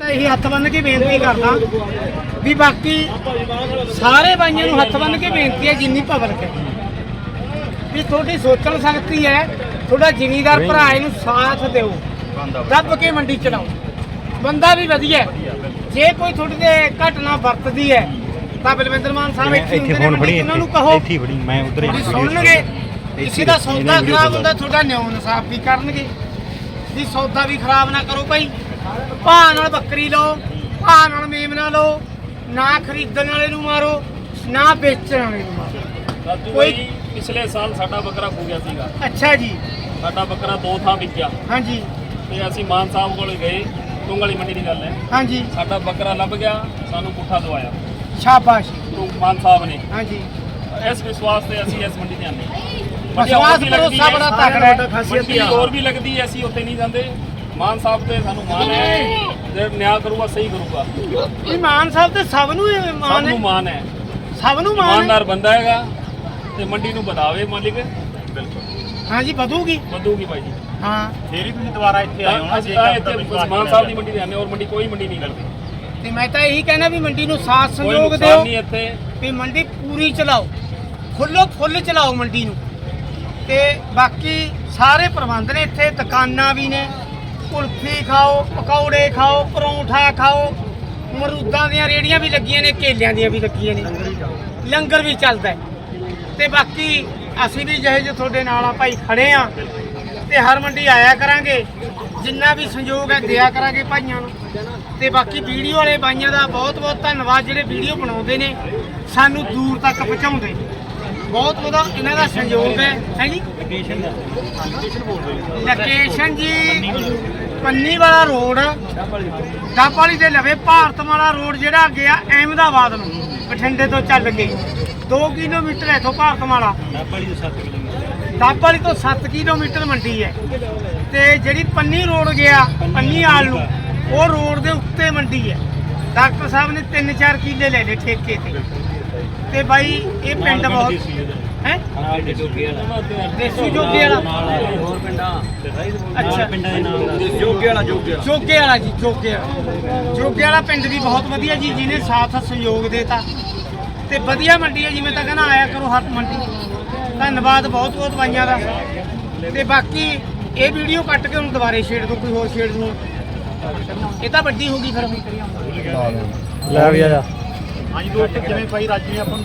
ਤਾਂ ਇਹੀ ਹੱਥ ਬੰਨ ਕੇ ਬੇਨਤੀ ਕਰਦਾ ਵੀ ਬਾਕੀ ਸਾਰੇ ਬਾਈਆਂ ਨੂੰ ਹੱਥ ਬੰਨ ਕੇ ਬੇਨਤੀ ਹੈ ਜਿੰਨੀ ਪਬਲਿਕ ਹੈ। ਵੀ ਤੁਹਾਡੀ ਸੋਚਣ ਸ਼ਕਤੀ ਹੈ ਤੁਹਾਡਾ ਜ਼ਿਮੀਦਾਰ ਭਰਾ ਇਹਨੂੰ ਸਾਥ ਦਿਓ। ਦੱਬ ਕੇ ਮੰਡੀ ਚਲਾਓ ਬੰਦਾ ਵੀ ਵਧੀਆ ਹੈ। ਜੇ ਕੋਈ ਤੁਹਾਡੇ ਤੇ ਘਟਨਾ ਵਰਤਦੀ ਹੈ ਤਾਂ ਬਲਵਿੰਦਰ ਮਾਨ ਸਾਹਿਬ ਇੱਥੇ ਹੁੰਦੇ ਨੇ ਉਹਨਾਂ ਨੂੰ ਕਹੋ। ਇੱਥੇ ਹੀ ਫੜੀ ਮੈਂ ਉਧਰ ਵੀ ਸੁਣਨਗੇ। ਕਿਸੇ ਦਾ ਸੌਦਾ ਖਰਾਬ ਹੁੰਦਾ ਤੁਹਾਡਾ ਨਿਉ ਇਨਸਾਫ ਵੀ ਕਰਨਗੇ। ਵੀ ਸੌਦਾ ਵੀ ਖਰਾਬ ਨਾ ਕਰੋ ਭਾਈ। ਭਾਅ ਨਾਲ ਬੱਕਰੀ ਲਓ ਭਾਅ ਨਾਲ ਮੇਮਨਾ ਲਓ ਨਾ ਖਰੀਦਣ ਵਾਲੇ ਨੂੰ ਮਾਰੋ ਨਾ ਵੇਚਣ ਵਾਲੇ ਨੂੰ ਮਾਰੋ। ਕੋਈ- ਭਾਈ ਪਿਛਲੇ ਸਾਲ ਸਾਡਾ ਬੱਕਰਾ ਖੋ ਗਿਆ ਸੀਗਾ। ਅੱਛਾ ਜੀ। ਸਾਡਾ ਬੱਕਰਾ ਦੋ ਥਾਂ ਵਿਕਿਆ। ਹਾਂਜੀ। ਤੇ ਅਸੀਂ ਮਾਨ ਸਾਹਿਬ ਕੋਲ ਗਏ ਟੁੰਗਲੀ ਮੰਡੀ ਦੀ ਗੱਲ ਹੈ। ਹਾਂਜੀ। ਸਾਡਾ ਬੱਕਰਾ ਲੱਭ ਗਿਆ ਸਾਨੂੰ ਪੁੱਠਾ ਦਵਾਇਆ। ਸ਼ਾਬਾਸ਼। ਤੋਂ ਮਾਨ ਸਾਹਿਬ ਨੇ। ਹਾਂਜੀ। ਇਸ ਵਿਸ਼ਵਾਸ ਤੇ ਅਸੀਂ ਇਸ ਮੰਡੀ ਤੇ ਆਂਦੇ ਵਿਸ਼ਵਾਸ ਭਰੋਸਾ ਬੜਾ ਤਕੜਾ ਹੈ। ਮੰਡੀ ਹੋਰ ਵੀ ਲੱਗਦੀ ਹੈ ਅਸੀਂ ਉੱਥੇ ਨਹੀਂ ਜਾਂਦੇ। ਮਾਨ ਸਾਹਿਬ ਤੇ ਸਾਨੂੰ ਮਾਨ ਹੈ। ਜੇ ਨਿਆਂ ਕਰੂਗਾ ਸਹੀ ਕਰੂਗਾ। ਇਹ ਮਾਨ ਸਾਹਿਬ ਤੇ ਸਭ ਨੂੰ ਇਹ ਸਭ ਮਾਨ ਨੂੰ ਹੈ। ਮਾਨ ਹੈ। ਸਭ ਨੂੰ ਮਾਨ ਹੈ। ਇਮਾਨਦਾਰ ਬੰਦਾ ਹੈਗਾ ਤੇ ਮੰਡੀ ਨੂੰ ਵਧਾਵੇ ਮਾਲਿਕ। ਹਾਂਜੀ ਵਧੂਗੀ। ਵਧੂਗੀ ਭਾਈ ਜੀ। ਹਾਂ। ਫੇਰ ਹੀ ਤੁਸੀਂ ਦੁਬਾਰਾ ਇੱਥੇ ਆਏ ਹੋ ਨਾ ਅਸੀਂ ਤਾਂ ਇੱਥੇ ਮਾਨ ਸਾਹਿਬ ਦੀ ਮੰਡੀ ਦੇ ਆਨੇ ਔਰ ਮੰਡੀ ਕੋਈ ਮੰਡੀ ਨਹੀਂ ਕਰਦੀ ਤੇ ਮੈਂ ਤਾਂ ਇਹੀ ਕਹਿਣਾ ਵੀ ਮੰਡੀ ਨੂੰ ਸਾਥ ਕੋਈ ਸਹਿਯੋਗ ਨੁਕਸਾਨ ਦਿਓ ਨਹੀਂ ਇੱਥੇ। ਵੀ ਮੰਡੀ ਪੂਰੀ ਚਲਾਓ। ਖੁੱਲੋ ਫੁੱਲ ਚਲਾਓ ਮੰਡੀ ਨੂੰ। ਤੇ ਬਾਕੀ ਸਾਰੇ ਪ੍ਰਬੰਧ ਨੇ ਇੱਥੇ ਦੁਕਾਨਾਂ ਵੀ ਨੇ। ਕੁਲਫੀ ਖਾਓ ਪਕੌੜੇ ਖਾਓ ਪਰੌਂਠਾ ਖਾਓ। ਮਰੂਦਾਂ ਦੀਆਂ ਰੇੜੀਆਂ ਵੀ ਲੱਗੀਆਂ ਨੇ ਕੇਲਿਆਂ ਦੀਆਂ ਵੀ ਲੱਗੀਆਂ ਨੇ। ਲੰਗਰ ਵੀ ਚੱਲਦਾ। ਹੈ। ਤੇ ਬਾਕੀ ਅਸੀਂ ਵੀ ਜਿਹੇ ਜਿਹੇ ਤੁਹਾਡੇ ਨਾਲ ਆ ਭਾਈ ਖੜੇ ਆ। ਤੇ ਹਰ ਮੰਡੀ ਆਇਆ ਕਰਾਂਗੇ। ਜਿੰਨਾ ਵੀ ਸੰਯੋਗ ਹੈ ਦਿਆ ਕਰਾਂਗੇ ਭਾਈਆਂ ਨੂੰ। ਤੇ ਬਾਕੀ ਵੀਡੀਓ ਵਾਲੇ ਬਾਈਆਂ ਦਾ ਬਹੁਤ ਬਹੁਤ ਧੰਨਵਾਦ ਜਿਹੜੇ ਵੀਡੀਓ ਬਣਾਉਂਦੇ ਨੇ ਸਾਨੂੰ ਦੂਰ ਤੱਕ ਪਹੁੰਚਾਉਂਦੇ ਨੇ। ਬਹੁਤ ਬਹੁਤਾ ਇਹਨਾਂ ਦਾ ਸੰਯੋਗ ਹੈ। ਹੈ ਜੀ? ਲੋਕੇਸ਼ਨ ਜੀ ਪੰਨੀ ਵਾਲਾ ਰੋਡ ਡਾਪਾਲੀ ਦੇ ਲਵੇ, ਭਾਰਤ ਵਾਲਾ ਰੋਡ ਜਿਹੜਾ ਗਿਆ ਅਹਿਮਦਾਬਾਦ ਨੂੰ, ਬਠਿੰਡੇ ਤੋਂ ਚੱਲ ਕੇ। 2 ਕਿਲੋਮੀਟਰ ਹੈ ਤੋਂ ਭਾਰਤ ਵਾਲਾ। ਦਾਪਾਲੀ ਤੋਂ 7 ਕਿਲੋਮੀਟਰ ਮੰਡੀ ਹੈ। ਤੇ ਜਿਹੜੀ ਪੰਨੀ ਰੋਡ ਗਿਆ, ਪੰਨੀ ਆਲ ਨੂੰ, ਉਹ ਰੋਡ ਦੇ ਉੱਤੇ ਮੰਡੀ ਹੈ। ਡਾਕਟਰ ਸਾਹਿਬ ਨੇ 3-4 ਕਿੱਲੇ ਲੈ ਲਏ ਠੇਕੇ ਤੇ। ਤੇ ਬਾਈ, ਇਹ ਪਿੰਡ ਬਹੁਤ ਹੈ? ਦੇਸੂ ਜੋਗੇ ਵਾਲਾ। ਹੋਰ ਪਿੰਡਾਂ ਅੱਛਾ। ਪਿੰਡਾਂ ਦੇ ਨਾਮ ਜੋਗੇ ਵਾਲਾ ਜੋਗੇ ਵਾਲਾ। ਜੋਗੇ ਵਾਲਾ ਜੀ ਜੋਗੇ ਵਾਲਾ। ਜੋਗੇ ਵਾਲਾ ਪਿੰਡ ਵੀ ਬਹੁਤ ਵਧੀਆ ਜੀ ਜਿਹਨੇ ਸਾਥ ਸਹਿਯੋਗ ਦੇਤਾ। ਤੇ ਵਧੀਆ ਮੰਡੀ ਹੈ ਜੀ ਮੈਂ ਤਾਂ ਕਹਿੰਦਾ ਆਇਆ ਕਰੋ ਹਰ ਮੰਡੀ। ਧੰਨਵਾਦ ਬਹੁਤ ਬਹੁਤ ਬਾਈਆਂ ਦਾ। ਤੇ ਬਾਕੀ ਇਹ ਵੀਡੀਓ ਕੱਟ ਕੇ ਹੁਣ ਦੁਬਾਰੇ ਛੇੜ ਦੋ ਕੋਈ ਹੋਰ ਛੇੜ ਦੂੰ। ਇਹ ਤਾਂ ਵੱਡੀ ਹੋ ਗਈ ਫਿਰ। ਲੈ ਵੀ ਆ ਜਾ। ਹਾਂਜੀ ਦੋਸਤੋ ਜਿਵੇਂ ਭਾਈ ਰਾਜੀ ਆਪਾਂ